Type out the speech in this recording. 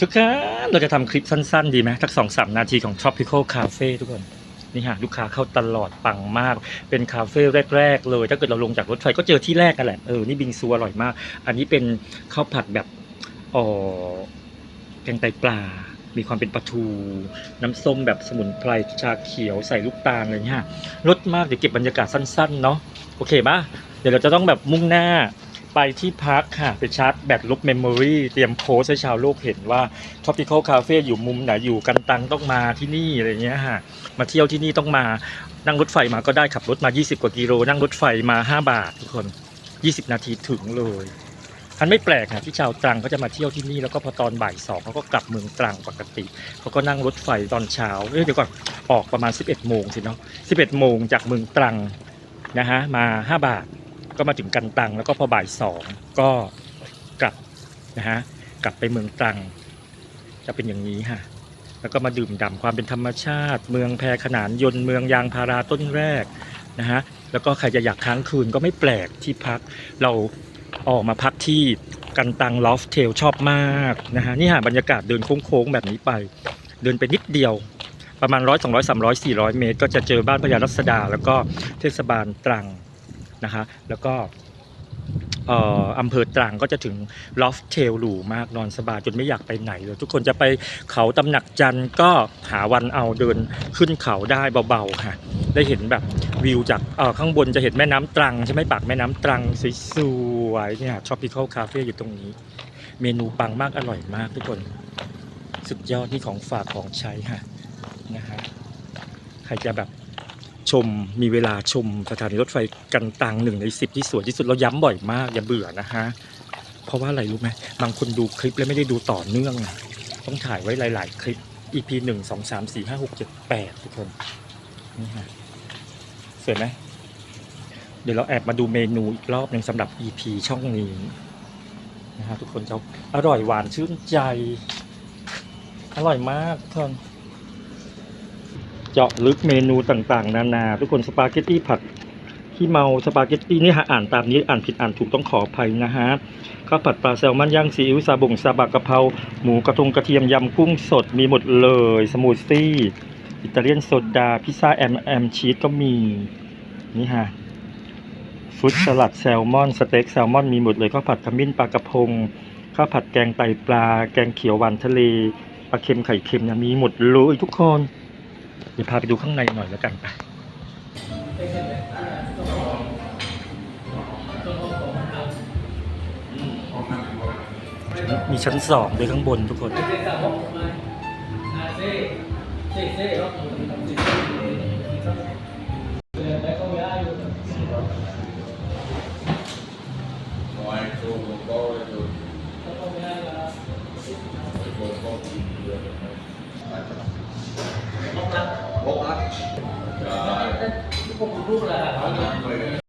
ทุกคนเราจะทำคลิปสั้นๆ ดีไหมสักสองสามนาทีของ Tropical Cafe ทุกคน นี่ฮะ ลูกค้าเข้าตลอดปังมาก เป็นคาเฟ่แรก ๆ เลย ถ้าเกิดเราลงจากรถไฟก็เจอที่แรกกันแหละ เออ นี่บิงซูอร่อยมาก อันนี้เป็นข้าวผัดแบบอ๋อแกงไตปลา มีความเป็นปลาทู น้ำส้มแบบสมุนไพรชาเขียวใส่ลูกตาลอะไรเงี้ยรสมากเดี๋ยวเก็บบรรยากาศสั้นๆ เนาะโอเคปะเดี๋ยวเราจะต้องแบบมุ่งหน้า ไปที่พักค่ะ ไปชาร์จแบตลบเมมโมรีเตรียมโพสให้ชาวโลกเห็นว่า Tropical Cafe อยู่มุมไหนอยู่กันตังต้องมาที่นี่อะไรเงี้ยฮะมาเที่ยวที่นี่ต้องมานั่งรถไฟมาก็ได้ขับรถมา 20 กว่ากิโล นั่งรถไฟมา 5 บาททุกคน 20 นาทีถึงเลยอันไม่แปลกนะที่ชาวตรังเขาจะมาเที่ยวที่นี่แล้วก็พอตอนบ่ายสองเขาก็กลับเมืองตรังปกติเขาก็นั่งรถไฟตอนเช้าเอ้ยเดี๋ยวก่อนออกประมาณ 11โมงสิเนาะ11โมงจากเมืองตรังนะฮะมา 5 บาท ก็มาถึงกันตังแล้วก็พอบ่ายสองก็กลับนะฮะกลับไปเมืองตรัง จะเป็นอย่างนี้ฮะแล้วก็มาดื่มด่ำความเป็นธรรมชาติ เมืองแพรขนานยนต์เมืองยางพาราต้นแรกนะฮะแล้วก็ใครจะอยากค้างคืนก็ไม่แปลกที่พักเราออกมาพักที่กันตังลอฟเทลชอบมากนะฮะนี่ฮะบรรยากาศเดินโค้งๆแบบนี้ไป เดินไปนิดเดียวประมาณร้อยสองร้อยสามร้อยสี่ร้อยเมตร ก็จะเจอบ้านพญารัศดา แล้วก็เทศบาลตรัง นะคะ แล้วก็อำเภอตรังก็จะถึงลอฟเทลหรูมากนอนสบายจนไม่อยากไปไหนเลยทุกคนจะไปเขาตำหนักจันทร์ก็หาวันเอาเดินขึ้นเขาได้เบาๆค่ะ ได้เห็นแบบวิวจากข้างบนจะเห็นแม่น้ำตรัง ใช่ไหมปากแม่น้ำตรังสวยๆเนี่ย tropical cafe อยู่ตรงนี้ เมนูปังมากอร่อยมากทุกคน สุดยอดนี่ของฝากของใช้ค่ะนะฮะใครจะแบบ ชมมีเวลาชมสถานีรถไฟกันตังหนึ่งในสิบที่สวยที่สุดเราย้ำบ่อยมาก อย่าเบื่อนะฮะ เพราะว่าอะไรรู้ไหมบางคนดูคลิปแล้วไม่ได้ดูต่อเนื่องนะต้องถ่ายไว้หลาย ๆ คลิป EP หนึ่งสองสามสี่ห้าหกเจ็ดแปดทุกคนนี่ฮะสวยไหมเดี๋ยวเราแอบมาดูเมนูอีกรอบหนึ่งสำหรับ EP ช่องนี้นะฮะทุกคนจะอร่อยหวานชื่นใจ อร่อยมากทุกคน เจาะลึกเมนูต่างๆ นานาทุกคนสปาเกตตี้ผัดขี้เมาสปาเกตตี้นี่ฮะอ่านตามนี้อ่านผิดอ่านถูกต้องขออภัยนะฮะข้าวผัดปลาแซลมอนย่างซีอิ๊วซาบงซาบะกะเพราหมูกระทงกระเทียมยำกุ้งสดมีหมดเลย สมูทตี้อิตาเลียนโซดาพิซซ่าแอมแอมชีสก็มีนี่ฮะฟุตสลัดแซลมอนสเต็กแซลมอนมีหมดเลยข้าวผัดขมิ้นปลากระพงข้าวผัดแกงไตปลา แกงเขียวหวานทะเลปลาเค็มไข่เค็มเนี่ยมีหมดเลยทุกคน เดี๋ยวพาไปดูข้างในหน่อยแล้วกันไปมีชั้นสองด้วยข้างบนทุกคน Một chút là.